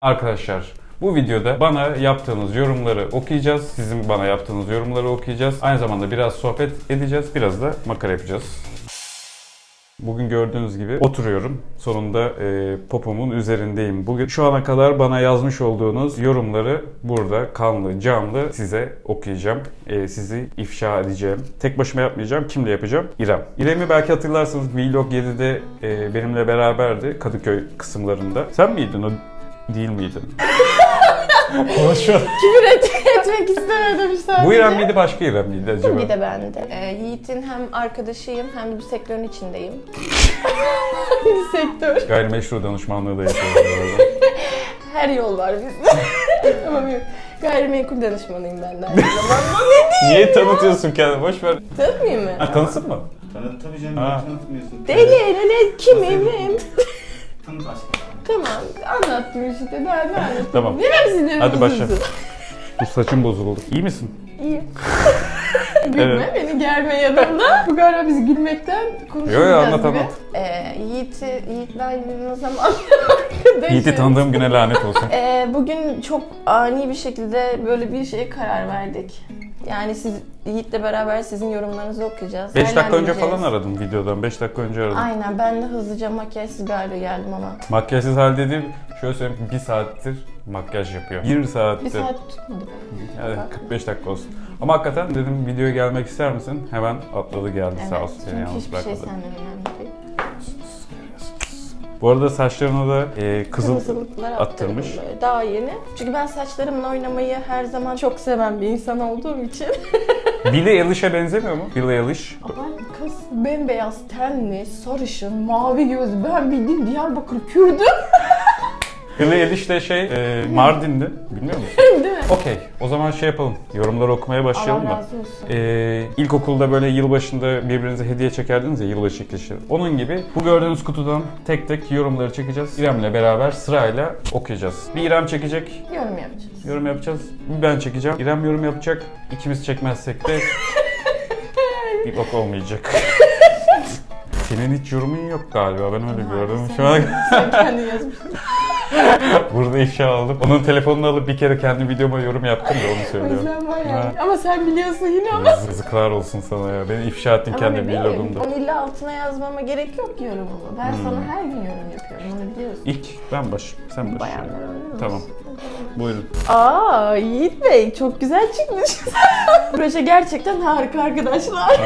Arkadaşlar bu videoda bana yaptığınız yorumları okuyacağız. Sizin bana yaptığınız yorumları okuyacağız. Aynı zamanda biraz sohbet edeceğiz. Biraz da makara yapacağız. Bugün gördüğünüz gibi oturuyorum. Sonunda e, popomun üzerindeyim. Bugün şu ana kadar bana yazmış olduğunuz yorumları burada kanlı canlı size okuyacağım. E, sizi ifşa edeceğim. Tek başıma yapmayacağım. Kimle yapacağım? İrem. İrem'i belki hatırlarsınız Vlog 7'de e, benimle beraberdi Kadıköy kısımlarında. Sen miydin o? Değil miydin? Konuşuyorum. Küfür et- etmek istemedim sadece. Bu İrem miydi başka İrem miydi acaba? Bir de ben de. Ee, Yiğit'in hem arkadaşıyım hem de bu sektörün içindeyim. Hangi sektör? Gayrimeşru danışmanlığı da yapıyorum bu arada. Her yol var bizde. Ama yok. Gayrimenkul danışmanıyım ben de aynı zamanda. Niye tanıtıyorsun kendini? Boş ver. Tanıtmayayım mı? Ha, tanısın mı? Tanıt tabii canım, Ha. tanıtmıyorsun? Deli, ne, kimim, neyim? Tanıt aşkım. Tamam, anlattım işte. Daha ne anlatayım? Tamam. Ne hepsini Hadi başla. Bu saçın bozuldu. İyi misin? İyi. Gülme, beni germe yanımda. Bu galiba biz gülmekten konuşacağız Yo, yo, anlat, gibi. anlat. Ee, Yiğit'i, Yiğit'le aynı ne zaman. Yiğit'i tanıdığım güne lanet olsun. Ee, bugün çok ani bir şekilde böyle bir şeye karar verdik. Yani siz Yiğit'le beraber sizin yorumlarınızı okuyacağız. 5 dakika önce falan aradım videodan. 5 dakika önce aradım. Aynen ben de hızlıca makyajsız bir hale geldim ama. Makyajsız hal dediğim şöyle söyleyeyim bir saattir makyaj yapıyor. 1 saattir. Bir saat tutmadı. Yani 45 dakika olsun. Ama hakikaten dedim videoya gelmek ister misin? Hemen atladı geldi sağ olsun çünkü hiçbir şey senden önemli. Bu arada saçlarına da e, kızıl Kızıllıklar attırmış. attırdım daha yeni. Çünkü ben saçlarımla oynamayı her zaman çok seven bir insan olduğum için. Billie Eilish'e benzemiyor mu? Billie Eilish. Aman kız bembeyaz tenli, sarışın, mavi göz. Ben bildiğin Diyarbakır Kürdüm. Eilish de şey e, Mardin'di. Bilmiyor musun? Değil mi? Okey. O zaman şey yapalım. Yorumları okumaya başlayalım Allah mı? razı olsun. Ee, ilkokulda böyle yılbaşında birbirinize hediye çekerdiniz ya yılbaşı çekilişi. Onun gibi bu gördüğünüz kutudan tek tek yorumları çekeceğiz. İrem'le beraber sırayla okuyacağız. Bir İrem çekecek, Yorum yapacağız. yorum yapacağız. Bir ben çekeceğim. İrem yorum yapacak. İkimiz çekmezsek de bir bok olmayacak. Senin hiç yorumun yok galiba. Ben öyle gördüm. Şu an Sen kendin yazmışsın. burada ifşa aldım. Onun telefonunu alıp bir kere kendi videoma yorum yaptım da onu söylüyorum. yüzden var ya. Ha. Ama sen biliyorsun yine ama. Yazıklar olsun sana ya. Beni ifşa ettin Ama kendi bebeğim, vlogumda. Onu illa altına yazmama gerek yok yorumumu. Ben Hmm. sana her gün yorum yapıyorum. Onu biliyorsun. İlk ben baş, sen baş. Bayanlar öyle mi? Tamam. Buyurun. Aa Yiğit Bey çok güzel çıkmış. Proje gerçekten harika arkadaşlar.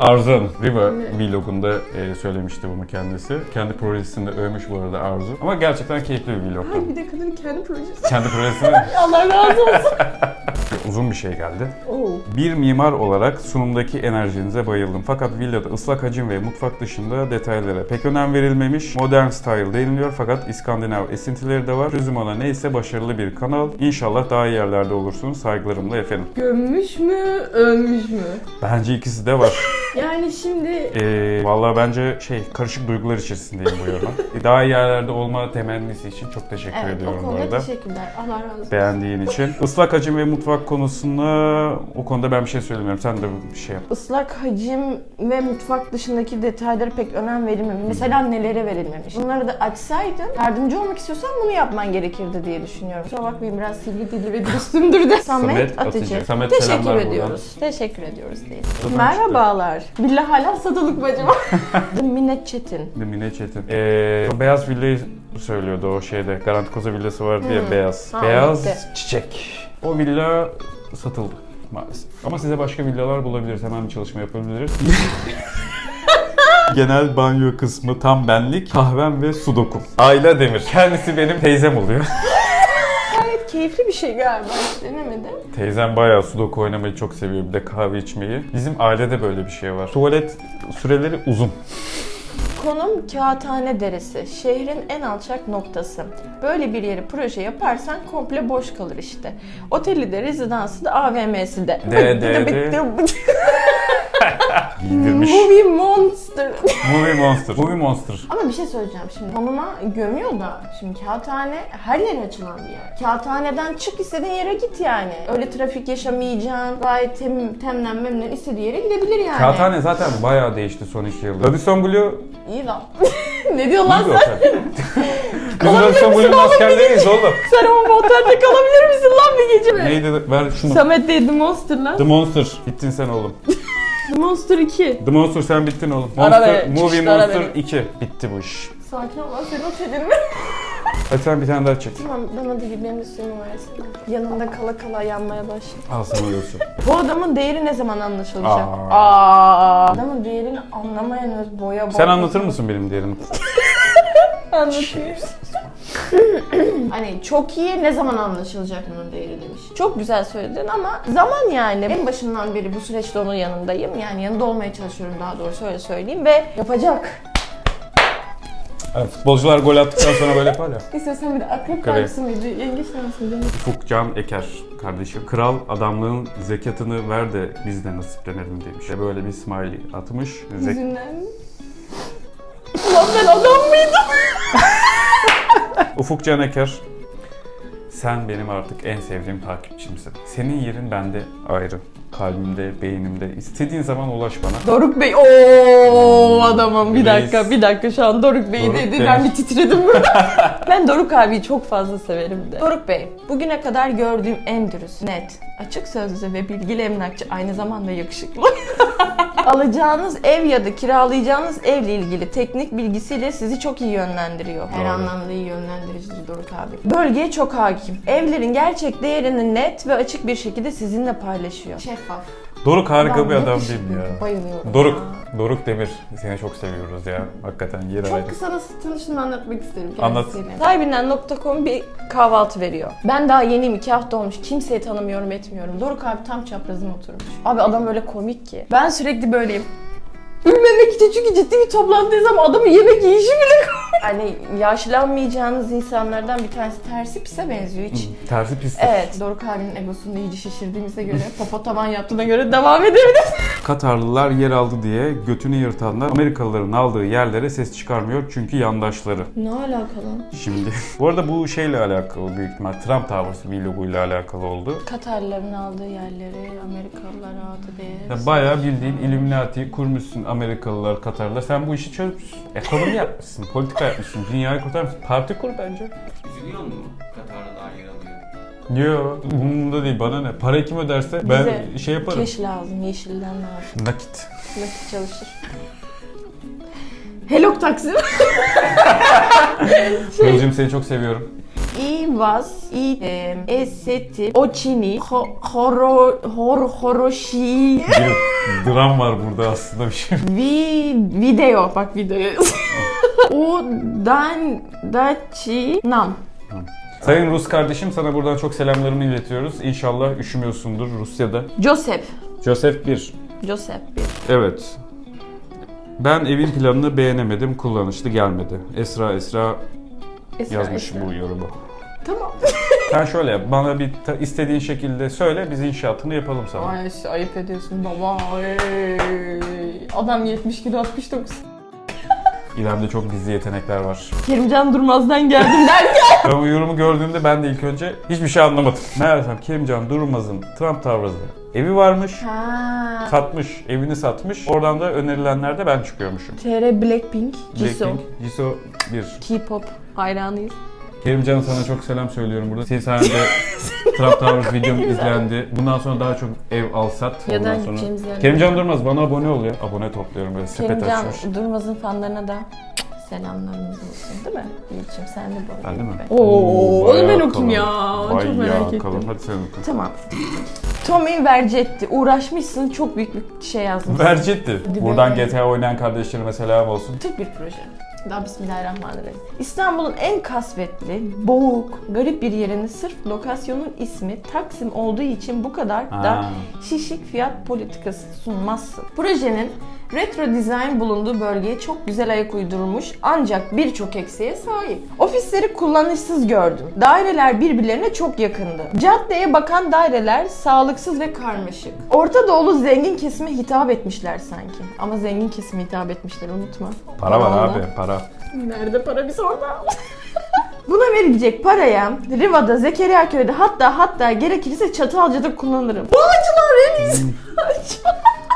Arzu Hanım, Riva vlogunda e, söylemişti bunu kendisi. Kendi projesinde övmüş bu arada Arzu. Ama gerçekten keyifli bir vlog. Ay bir de kadının kendi projesi. Kendi projesine Allah razı olsun. uzun bir şey geldi. Oo. Bir mimar olarak sunumdaki enerjinize bayıldım. Fakat villada ıslak hacim ve mutfak dışında detaylara pek önem verilmemiş. Modern style deniliyor fakat İskandinav esintileri de var. Çözüm ona neyse başarılı bir kanal. İnşallah daha iyi yerlerde olursunuz. Saygılarımla efendim. Gömmüş mü, ölmüş mü? Bence ikisi de var. Yani şimdi Ee, vallahi bence şey karışık duygular içerisindeyim bu yoruma. Daha iyi yerlerde olma temennisi için çok teşekkür evet o ediyorum bu konuda arada. teşekkürler. Allah razı olsun. Beğendiğin için. Islak hacim ve mutfak konusunda o konuda ben bir şey söylemiyorum. Sen de bir şey yap. Islak hacim ve mutfak dışındaki detaylara pek önem verilmemiş. Mesela nelere verilmemiş. Bunları da açsaydın, yardımcı olmak istiyorsan bunu yapman gerekirdi diye düşünüyorum. Kusura bakmayın biraz sivri dilli ve dürüstümdür de. Samet, Atıcı. Samet Teşekkür selamlar ediyoruz. Teşekkür ediyoruz diye. Buradan Merhabalar. Billah hala satılık bacım. Minnet Çetin. Mine Çetin. Ee, o beyaz villayı söylüyordu o şeyde. Garanti Koza villası var diye Hmm. beyaz. Ha, beyaz bitti. çiçek. O villa satıldı maalesef. Ama size başka villalar bulabiliriz. Hemen bir çalışma yapabiliriz. Genel banyo kısmı tam benlik, kahvem ve sudokum. Ayla Demir. Kendisi benim teyzem oluyor. Keyifli bir şey galiba. Hiç denemedim. Teyzem bayağı sudoku oynamayı çok seviyor. Bir de kahve içmeyi. Bizim ailede böyle bir şey var. Tuvalet süreleri uzun. Konum Kağıthane Deresi. Şehrin en alçak noktası. Böyle bir yeri proje yaparsan komple boş kalır işte. Oteli de, rezidansı da, AVM'si de. De, de, de. Giydirmiş. Movie Monster. Movie Monster. Movie Monster. Ama bir şey söyleyeceğim şimdi. Konuma gömüyor da şimdi kağıthane her yere açılan bir yer. Kağıthaneden çık istediğin yere git yani. Öyle trafik yaşamayacaksın. Gayet tem, temlen memnun istediği yere gidebilir yani. Kağıthane zaten bayağı değişti son iki yılda. Radisson Blue İyi lan. ne diyorsun lan sen? Biz Radisson Blue'nun oğlum? askerleriyiz oğlum. Sen ama otelde kalabilir misin lan bir gece? Neydi? Ver şunu. Samet The Monster lan. The Monster. Bittin sen oğlum. The Monster 2. The Monster sen bittin oğlum. Ara Monster, be, Movie çıkışta ara Monster beni. 2. Bitti bu iş. Sakin ol lan senin otelin mi? Hadi sen bir tane daha çek. tamam bana değil benim de suyumu versene. Yanında kala kala yanmaya başladı. Al sana olsun. Bu adamın değeri ne zaman anlaşılacak? Aa. Aa. Adamın değerini anlamayan öz boya boya. Sen anlatır mısın benim değerimi? Anlatayım. hani çok iyi ne zaman anlaşılacak bunun değeri demiş. Çok güzel söyledin ama zaman yani. En başından beri bu süreçte onun yanındayım. Yani yanında olmaya çalışıyorum daha doğrusu öyle söyleyeyim ve yapacak. Yani futbolcular gol attıktan sonra böyle yapar ya. İstiyorsan bir de akrep Kare. tanesi miydi? Yengeç tanesi miydi? Ufuk Can Eker kardeşim. Kral adamlığın zekatını ver de biz de nasiplenelim demiş. Ve Böyle bir smiley atmış. Zek- Yüzünden mi? Ulan ben adam? Ufuk Can Eker. Sen benim artık en sevdiğim takipçimsin. Senin yerin bende ayrı. Kalbimde, beynimde. İstediğin zaman ulaş bana. Doruk Bey. Oo adamım bir Reis. dakika bir dakika şu an Doruk Bey Doruk dedi ben bir titredim burada. ben Doruk abiyi çok fazla severim de. Doruk Bey bugüne kadar gördüğüm en dürüst, net, açık sözlü ve bilgili emlakçı aynı zamanda yakışıklı. Alacağınız ev ya da kiralayacağınız evle ilgili teknik bilgisiyle sizi çok iyi yönlendiriyor. Her Doğru. anlamda iyi yönlendiricidir Doruk abi. Bölgeye çok hakim. Evlerin gerçek değerini net ve açık bir şekilde sizinle paylaşıyor. Şeffaf. Doruk harika bir Adam değil mi ya? Bayılıyorum. Doruk, ya. Doruk Demir. Seni çok seviyoruz ya. Hakikaten yer ayrı. Çok kısa nasıl tanıştığımı anlatmak isterim Anlat. kendisiyle. Sahibinden.com bir kahvaltı veriyor. Ben daha yeniyim iki hafta olmuş. Kimseyi tanımıyorum etmiyorum. Doruk abi tam çaprazıma oturmuş. Abi adam öyle komik ki. Ben sürekli böyleyim. Ülmemek için çünkü ciddi bir toplantıdayız ama adamın yemek yiyişi bile. Hani yaşlanmayacağınız insanlardan bir tanesi tersi pise benziyor hiç. Tersi pistir. Evet, Doruk abinin egosunu iyice şişirdiğimize göre, popo tavan yaptığına göre devam edebiliriz. Katarlılar yer aldı diye götünü yırtanlar Amerikalıların aldığı yerlere ses çıkarmıyor çünkü yandaşları. Ne alakalı? Şimdi bu arada bu şeyle alakalı büyük ihtimal Trump Towers vloguyla alakalı oldu. Katarlıların aldığı yerleri Amerikalılar aldı diye. Ya bayağı bildiğin Illuminati kurmuşsun Amerikalılar, Katarlılar. Sen bu işi çözmüşsün. Ekonomi yapmışsın, politika yapmışsın, dünyayı kurtarmışsın. Parti kur bence. Üzülüyor mu? Katar'da daha yer alıyor. Yo, umurumda değil bana ne. Para kim öderse ben Bize şey yaparım. Keş lazım, yeşilden lazım. Nakit. Nakit çalışır. Hello Taksim. Yolcum seni çok seviyorum. I was, i, e, eseti, ochini, ho, horo, hor, horoshi, Bir dram var burada aslında bir şey. vi, video, bak videoya O, dan, dachi, nam. Sayın Rus kardeşim sana buradan çok selamlarımı iletiyoruz. İnşallah üşümüyorsundur Rusya'da. Joseph. Joseph 1. Joseph bir. Evet. Ben evin planını beğenemedim, kullanışlı gelmedi. Esra Esra Esra, yazmış Esra. bu yorumu. Tamam. Sen şöyle yap, bana bir ta- istediğin şekilde söyle, biz inşaatını yapalım sana. Ay ayıp ediyorsun baba. Ay. Adam 70 kilo 69. İrem'de çok gizli yetenekler var. Kerimcan Durmaz'dan geldim derken. Ben bu yorumu gördüğümde ben de ilk önce hiçbir şey anlamadım. Meğersem Kerimcan Durmaz'ın Trump Towers'da evi varmış, Ha. satmış, evini satmış. Oradan da önerilenlerde ben çıkıyormuşum. TR Blackpink, Jisoo. Blackpink, Jisoo 1. K-pop hayranıyız. Kerimcan sana çok selam söylüyorum burada. Senin sayende Trump Towers videom izlendi. Bundan sonra daha çok ev al sat. Ya da Ondan sonra... gideceğimiz yerler. Kerimcan Durmaz bana abone ol ya. Abone topluyorum böyle sepet Kerimcan açmış. Durmaz'ın fanlarına da selamlarımız olsun değil mi? Yiğit'ciğim sen de bu Ben de mi? Oo, onu ben okuyayım ya. Çok merak ettim. kalın. Hadi sen oku. Tamam. Tommy Vercetti. Uğraşmışsın çok büyük bir şey yazmışsın. Vercetti. Buradan. GTA oynayan kardeşlerime selam olsun. Türk bir proje. Daha Bismillahirrahmanirrahim. İstanbul'un en kasvetli, boğuk, garip bir yerini sırf lokasyonun ismi Taksim olduğu için bu kadar da Ha. şişik fiyat politikası sunmazsın. Projenin Retro dizayn bulunduğu bölgeye çok güzel ayak uydurmuş ancak birçok eksiğe sahip. Ofisleri kullanışsız gördüm. Daireler birbirlerine çok yakındı. Caddeye bakan daireler sağlıksız ve karmaşık. Orta Doğulu zengin kesime hitap etmişler sanki. Ama zengin kesime hitap etmişler unutma. Para var Vallahi. abi para. Nerede para biz orada. Buna verilecek paraya Riva'da, Zekeriya köyde hatta hatta gerekirse Çatalca'da kullanırım. Bağcılar en iyisi.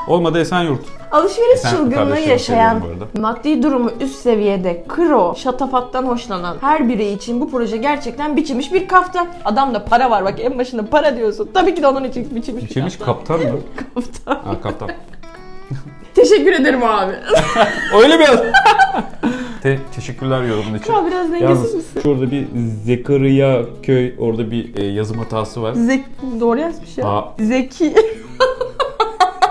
Olmadı Esenyurt. Alışveriş Sen çılgınlığı yaşayan, seviyorum bu maddi durumu üst seviyede, kro, şatafattan hoşlanan her biri için bu proje gerçekten biçilmiş bir kaftan. Adamda para var bak en başında para diyorsun. Tabii ki de onun için biçilmiş bir Biçilmiş kaftan. kaptan mı? Kaftan. Ha kaptan. Teşekkür ederim abi. Öyle bir Te- teşekkürler yorumun için. Kral biraz dengesiz Yalnız misin? şurada bir Zekeriya köy orada bir e, yazım hatası var. Zek doğru yazmış ya. Aa. Zeki.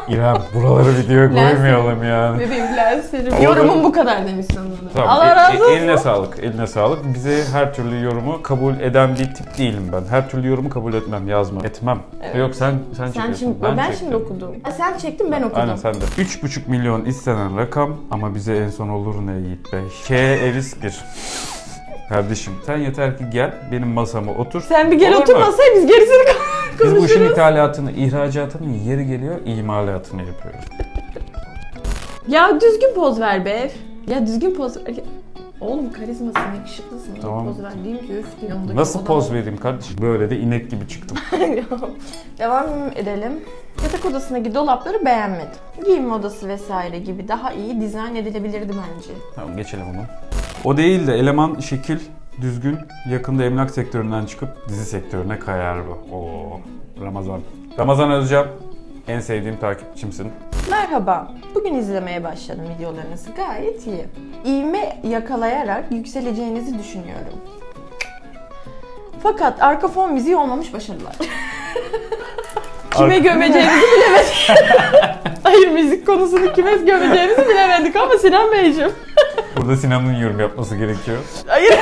İrem buraları videoya koymayalım yani. Bebeğim lenserim. Olur. Yorumum bu kadar demiş sanırım. Tamam, Allah e- razı e- olsun. eline sağlık, eline sağlık. Bize her türlü yorumu kabul eden bir tip değilim ben. Her türlü yorumu kabul etmem, yazmam, etmem. Evet. Yok sen sen Sen çekiyorsun. şimdi ben, çektim. şimdi okudum. Ha, sen çektin ben okudum. Aynen sen de. 3,5 milyon istenen rakam ama bize en son olur ne Yiğit Bey? K Eris 1. Kardeşim sen yeter ki gel benim masama otur. Sen bir gel Olur mu? oturmasay biz gerisini Biz bu işin ithalatını, ihracatını yeri geliyor imalatını yapıyoruz. Ya düzgün poz ver be. Ya düzgün poz ver. Ya- Oğlum karizmasın, yakışıklısın. Tamam. Poz ver diyeyim ki öf yanındaki Nasıl poz vereyim kardeşim? Böyle de inek gibi çıktım. Devam edelim. Yatak odasındaki dolapları beğenmedim. Giyinme odası vesaire gibi daha iyi dizayn edilebilirdi bence. Tamam geçelim onu. O değil de eleman şekil düzgün yakında emlak sektöründen çıkıp dizi sektörüne kayar bu. Oo Ramazan. Ramazan Özcan en sevdiğim takipçimsin. Merhaba. Bugün izlemeye başladım videolarınızı. Gayet iyi. İğme yakalayarak yükseleceğinizi düşünüyorum. Fakat arka fon müziği olmamış başarılar. kime gömeceğimizi bilemedik. Hayır müzik konusunu kime gömeceğimizi bilemedik ama Sinan Beyciğim. Burada Sinan'ın yorum yapması gerekiyor. Hayır.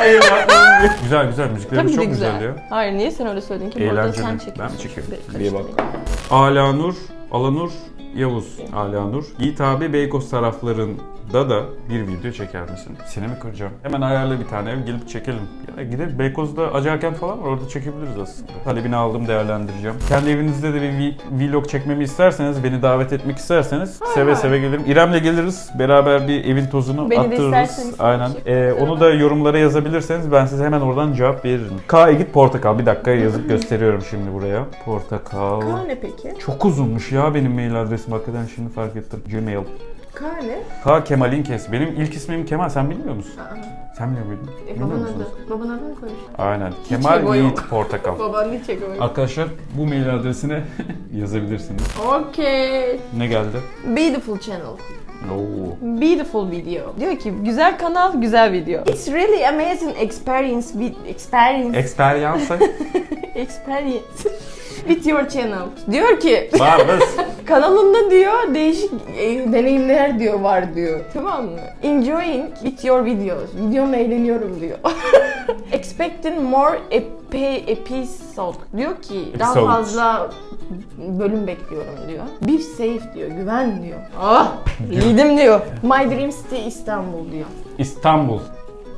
Hayır güzel güzel müziklerimiz Tabii çok de güzel. güzel. ya. Hayır niye sen öyle söyledin ki? Bu arada Eğlenceli. sen Ben çekiyorsun. mi çekiyorum? Bir bak. karıştırmayın. Alanur, Alanur Yavuz, Alanur. Yiğit abi Beykoz taraflarında da bir video çeker misin? Seni mi kıracağım? Hemen ayarla bir tane ev gelip çekelim. Ya gidelim Beykoz'da Acarkent falan var orada çekebiliriz aslında. Talebini aldım değerlendireceğim. Kendi evinizde de bir vlog çekmemi isterseniz, beni davet etmek isterseniz seve hay. seve gelirim. İrem'le geliriz. Beraber bir evin tozunu Beni de attırırız. isterseniz Aynen. tabii ki. Ee, onu da yorumlara yazabilirseniz ben size hemen oradan cevap veririm. K Egit Portakal. Bir dakika yazıp gösteriyorum şimdi buraya. Portakal. K ne peki? Çok uzunmuş ya benim mail adresim hakikaten şimdi fark ettim. Gmail. K ne? K Kemal'in kes. Benim ilk ismim Kemal sen bilmiyor musun? Aa, Sen biliyor muydun? e, Bilmiyor baban musunuz? adı. Baban adı mı koymuş? Aynen. ego Kemal yok. Yiğit Portakal. Baban ne çekiyor? Arkadaşlar bu mail adresine yazabilirsiniz. Okey. Ne geldi? Beautiful channel. Oo. Beautiful video. Diyor ki güzel kanal, güzel video. It's really amazing experience with experience Experience. experience with your channel. Diyor ki Var biz. kanalında diyor değişik e, deneyimler diyor var diyor. Tamam mı? Enjoying with your videos. Videomla eğleniyorum diyor. Expecting more epi- episode. Diyor ki daha Episodes. fazla bölüm bekliyorum diyor. Be safe diyor, güven diyor. Ah, yedim diyor. My Dream City İstanbul diyor. İstanbul.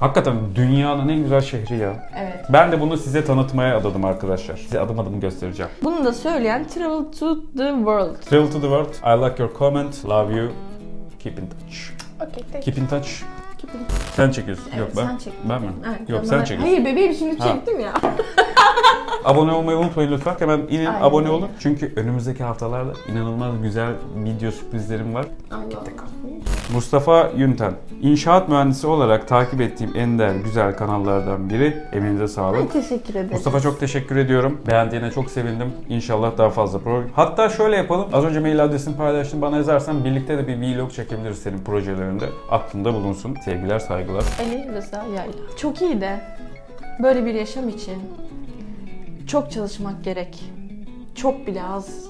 Hakikaten dünyanın en güzel şehri ya. Evet. Ben de bunu size tanıtmaya adadım arkadaşlar. Size adım adım göstereceğim. Bunu da söyleyen Travel to the World. Travel to the world. I like your comment. Love you. Keep in touch. Okay, thank Keep in touch. İn- Sen çekiyorsun. Evet, Yok ben. sen çek. Ben mi? Evet, Yok sen bana- çekiyorsun. Hayır bebeğim şimdi Ha. çektim ya. Abone olmayı unutmayın lütfen. Hemen inin Aynen. abone olun. Çünkü önümüzdeki haftalarda inanılmaz güzel video sürprizlerim var. Allah. Mustafa Yünten. İnşaat mühendisi olarak takip ettiğim ender güzel kanallardan biri. Eminize Ay, sağlık. teşekkür ederim. Mustafa çok teşekkür ediyorum. Beğendiğine çok sevindim. İnşallah daha fazla program. Hatta şöyle yapalım. Az önce mail adresini paylaştım. Bana yazarsan birlikte de bir vlog çekebiliriz senin projelerinde. Aklında bulunsun. Sevgiler, saygılar. Ali Rıza Yayla. Çok iyi de böyle bir yaşam için çok çalışmak gerek. Çok bile az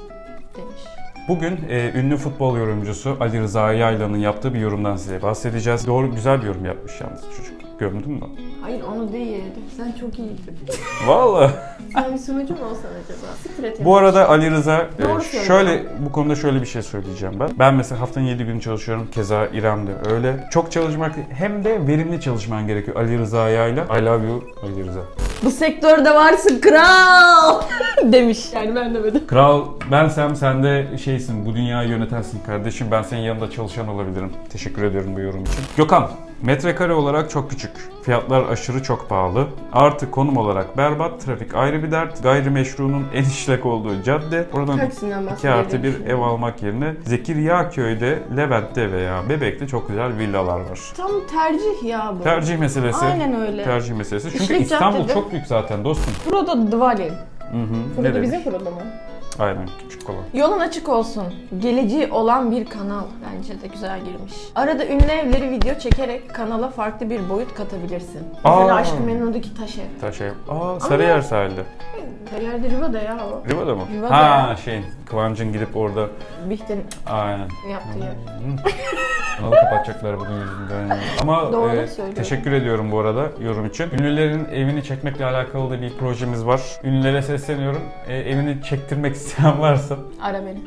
demiş. Bugün e, ünlü futbol yorumcusu Ali Rıza Yayla'nın yaptığı bir yorumdan size bahsedeceğiz. Doğru güzel bir yorum yapmış yalnız çocuk. Gömdün mü? Hayır onu değil. Sen çok iyiydin. Vallahi. Sen bir sunucu mu olsan acaba? Siktir Bu arada Ali Rıza e, Doğru şöyle bu konuda şöyle bir şey söyleyeceğim ben. Ben mesela haftanın 7 günü çalışıyorum. Keza İrem de öyle. Çok çalışmak hem de verimli çalışman gerekiyor Ali Rıza ayağıyla. I love you Ali Rıza. Bu sektörde varsın kral demiş. Yani ben demedim. Kral bensem sen de şeysin bu dünyayı yönetensin kardeşim. Ben senin yanında çalışan olabilirim. Teşekkür ediyorum bu yorum için. Gökhan, metrekare olarak çok küçük. Fiyatlar aşırı çok pahalı. Artı konum olarak berbat. Trafik ayrı bir dert. Gayrimeşrunun en işlek olduğu cadde. Oradan Kaçsından 2 artı bir ev almak yerine Zekeriya köyde, Levent'te veya Bebek'te çok güzel villalar var. Tam tercih ya bu. Tercih meselesi. Aynen öyle. Tercih meselesi. Çünkü İşlek İstanbul caddede- çok büyük zaten dostum. Frodo Dvalin. Hı hı. Frodo Nereye? bizim Frodo mu? Aynen küçük olan. Yolun açık olsun. Geleceği olan bir kanal bence de güzel girmiş. Arada ünlü evleri video çekerek kanala farklı bir boyut katabilirsin. Mesela Aa. Aşk-ı Memnu'daki taş ev. Taş ev. Aa Sarıyer sahilde. Her yerde Riva'da ya o. Riva'da mı? Riva'da ha şey Kıvancın gidip orada Bihter'in aynen. yaptığı yer. Kanalı kapatacaklar bugün yüzünden. Ama Doğru e, söylüyorum. teşekkür ediyorum bu arada yorum için. Ünlülerin evini çekmekle alakalı da bir projemiz var. Ünlülere sesleniyorum. E, evini çektirmek isteyen varsa Ara beni.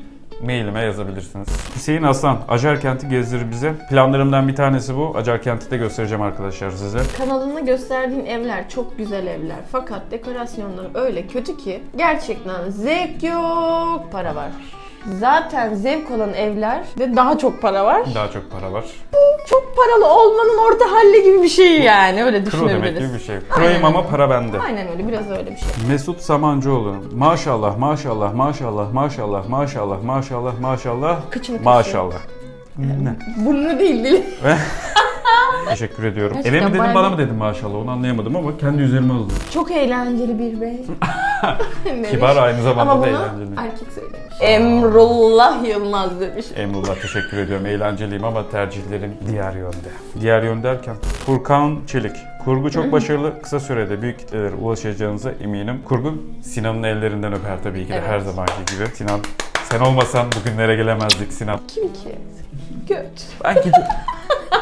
mailime yazabilirsiniz. Hüseyin Aslan, Acarkent'i gezdirir bize. Planlarımdan bir tanesi bu. Acarkent'i de göstereceğim arkadaşlar size. Kanalında gösterdiğin evler çok güzel evler. Fakat dekorasyonları öyle kötü ki gerçekten zevk yok, para var. Zaten zevk olan evler ve daha çok para var. Daha çok para var. Çok paralı olmanın orta halli gibi bir şey yani öyle Kro demek düşünebiliriz. gibi bir şey. Kroyum ama para bende. Aynen öyle biraz öyle bir şey. Mesut Samancıoğlu. Maşallah, maşallah, maşallah, maşallah, maşallah, maşallah, maşallah, Kıçını kaşıyor. maşallah. Ne? Burnu değil dili. Teşekkür ediyorum. Gerçekten Eve mi bayağı bana mı dedim maşallah onu anlayamadım ama kendi üzerime aldım. Çok eğlenceli bir bey. Demiş. Kibar aynı zamanda Ama da bunu eğlenceli. erkek söylemiş. Emrullah Yılmaz demiş. Emrullah teşekkür ediyorum. Eğlenceliyim ama tercihlerim diğer yönde. Diğer yön derken Furkan Çelik. Kurgu çok başarılı. Kısa sürede büyük kitlelere ulaşacağınıza eminim. Kurgu Sinan'ın ellerinden öper tabii ki de Evet. her zamanki gibi. Sinan sen olmasan bugünlere gelemezdik Sinan. Kim ki? Göt. Ben gidiyorum.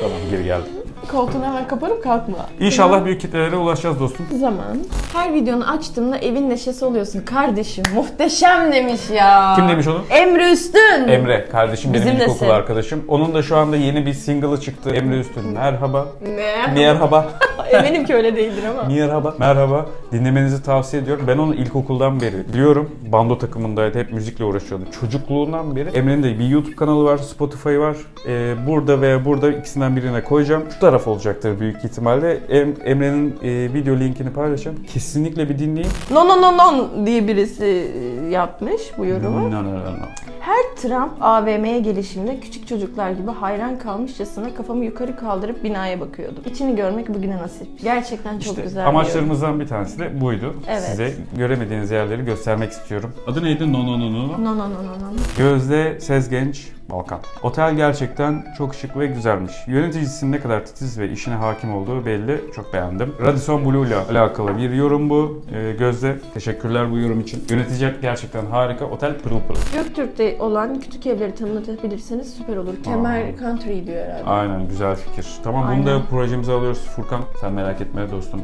tamam geri geldim. Koltuğunu hemen kaparım kalkma. İnşallah büyük kitlelere ulaşacağız dostum. zaman her videonu açtığımda evin neşesi oluyorsun kardeşim. Muhteşem demiş ya. Kim demiş onu? Emre Üstün. Emre kardeşim benim Bizim ilkokul nesil. arkadaşım. Onun da şu anda yeni bir single'ı çıktı. Emre Üstün. Merhaba. Ne? Merhaba. Eminim ki öyle değildir ama. Merhaba. Merhaba. Dinlemenizi tavsiye ediyorum. Ben onu ilkokuldan beri biliyorum. Bando takımındaydı. Hep müzikle uğraşıyordu. Çocukluğundan beri. Emre'nin de bir YouTube kanalı var. Spotify var. Ee, burada veya burada ikisinden birine koyacağım. Şu taraf olacaktır büyük ihtimalle. Em- Emre'nin e, video linkini paylaşacağım. Kesinlikle bir dinleyin. No no no no diye birisi yapmış bu yorumu. No, no, no, no. Her Trump AVM'ye gelişimde küçük çocuklar gibi hayran kalmışçasına kafamı yukarı kaldırıp binaya bakıyordum. İçini görmek bugüne nasip. Gerçekten çok İşte güzel bir amaçlarımızdan bir tanesi de buydu. Evet. Size göremediğiniz yerleri göstermek istiyorum. Adı neydi? No no no no. No no no no no. Gözde Sezgenç Balkan. Otel gerçekten çok şık ve güzelmiş. Yöneticisinin ne kadar titiz ve işine hakim olduğu belli. Çok beğendim. Radisson Blue ile alakalı bir yorum bu. Ee, Gözde teşekkürler bu yorum için. Yönetici gerçekten harika. Otel pırıl pırıl. Göktürk'te olan küçük evleri tanıtabilirseniz süper olur. Kemer Country diyor herhalde. Aynen güzel fikir. Tamam bunu da projemize alıyoruz Furkan. Sen merak etme dostum.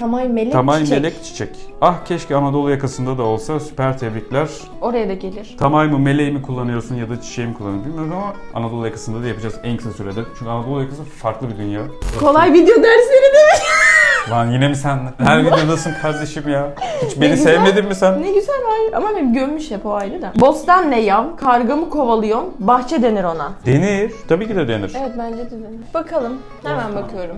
Tamay Melek Tamay Çiçek. Melek Çiçek. Ah keşke Anadolu yakasında da olsa. Süper tebrikler. Oraya da gelir. Tamay mı meleği mi kullanıyorsun ya da çiçeği mi kullanıyorsun bilmiyorum ama Anadolu yakasında da yapacağız en kısa sürede. Çünkü Anadolu yakası farklı bir dünya. Kolay video dersleri demiş. Lan yine mi sen? Her videodasın kardeşim ya. Hiç beni güzel. sevmedin mi sen? Ne güzel hayır ama benim gömmüş hep o ayrı da. Bostan ne yav? Kargamı kovalıyorsun. Bahçe denir ona. Denir. Tabii ki de denir. Evet bence de denir. Bakalım. Hemen Bostan. bakıyorum.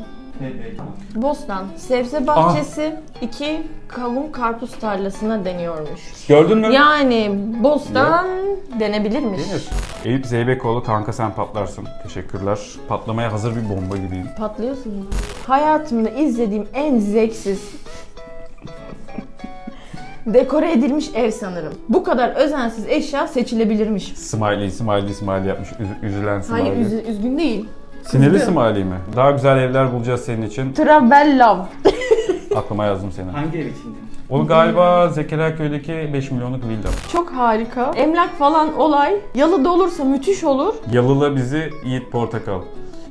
Bostan, sebze bahçesi, iki kavun karpuz tarlasına deniyormuş. Gördün mü? Yani bostan denebilirmiş. Denir. Eyüp Zeybekoğlu kanka sen patlarsın. Teşekkürler. Patlamaya hazır bir bomba gibiyim. Patlıyorsun ya. Hayatımda izlediğim en zevksiz dekore edilmiş ev sanırım. Bu kadar özensiz eşya seçilebilirmiş. Smiley, smiley, smiley yapmış. Üz- üzülen smiley. Hayır üzü- üzgün değil. Sinirli kızgın. smiley mi? Daha güzel evler bulacağız senin için. Travellav. Aklıma yazdım seni. Hangi ev için? O galiba Zekeriya köydeki 5 milyonluk villa. Çok harika. Emlak falan olay. Yalıda olursa müthiş olur. Yalıla bizi Yiğit Portakal.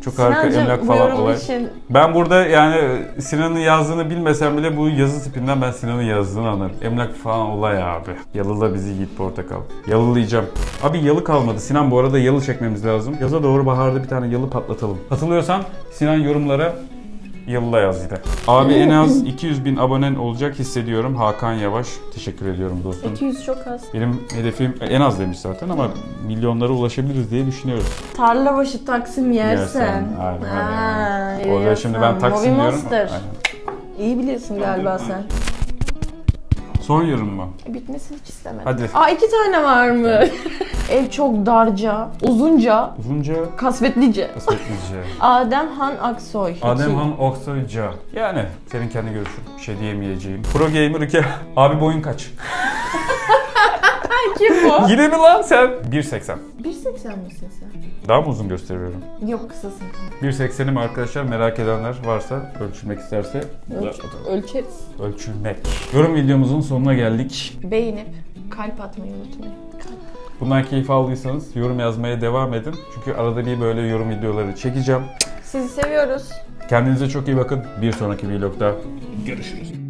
Çok harika Sinancığım, emlak bu falan yorum olay. için Ben burada yani Sinan'ın yazdığını bilmesem bile bu yazı tipinden ben Sinan'ın yazdığını anlarım. Emlak falan olay abi. Yalıla bizi Yiğit Portakal. Yalılayacağım. Abi yalı kalmadı. Sinan bu arada yalı çekmemiz lazım. Yaza doğru baharda bir tane yalı patlatalım. Hatırlıyorsan Sinan yorumlara Yalıla yaz yine. Abi en az 200 bin abonen olacak hissediyorum. Hakan Yavaş. Teşekkür ediyorum dostum. 200 çok az. Benim hedefim en az demiş zaten ama milyonlara ulaşabiliriz diye düşünüyoruz. Tarla başı Taksim yersen. Yersen, aynen, Ha, Orada şimdi ben yiyorsan. Taksim Movie diyorum. Monster. Aynen. İyi biliyorsun galiba sen. Son yorum mu? Bitmesini hiç istemedim. Hadi. Aa iki tane var mı? Ev çok darca, uzunca, Uzunca kasvetlice. kısmetlice. Adem Han Aksoy. Adem İki. Han Oksoyca. Yani senin kendi görüşün. Bir şey diyemeyeceğim. Pro Gamer 2. Abi boyun kaç? Kim bu? Yine mi lan sen? 1.80. 1.80 misin sen? Daha mı uzun gösteriyorum? Yok kısasın. 1.80'im arkadaşlar merak edenler varsa ölçülmek isterse Ölç ölçeriz. ölçülmek. Yorum videomuzun sonuna geldik. Beğenip kalp atmayı unutmayın. Kalp. Bundan keyif aldıysanız yorum yazmaya devam edin. Çünkü arada bir böyle yorum videoları çekeceğim. Sizi seviyoruz. Kendinize çok iyi bakın. Bir sonraki vlogda görüşürüz.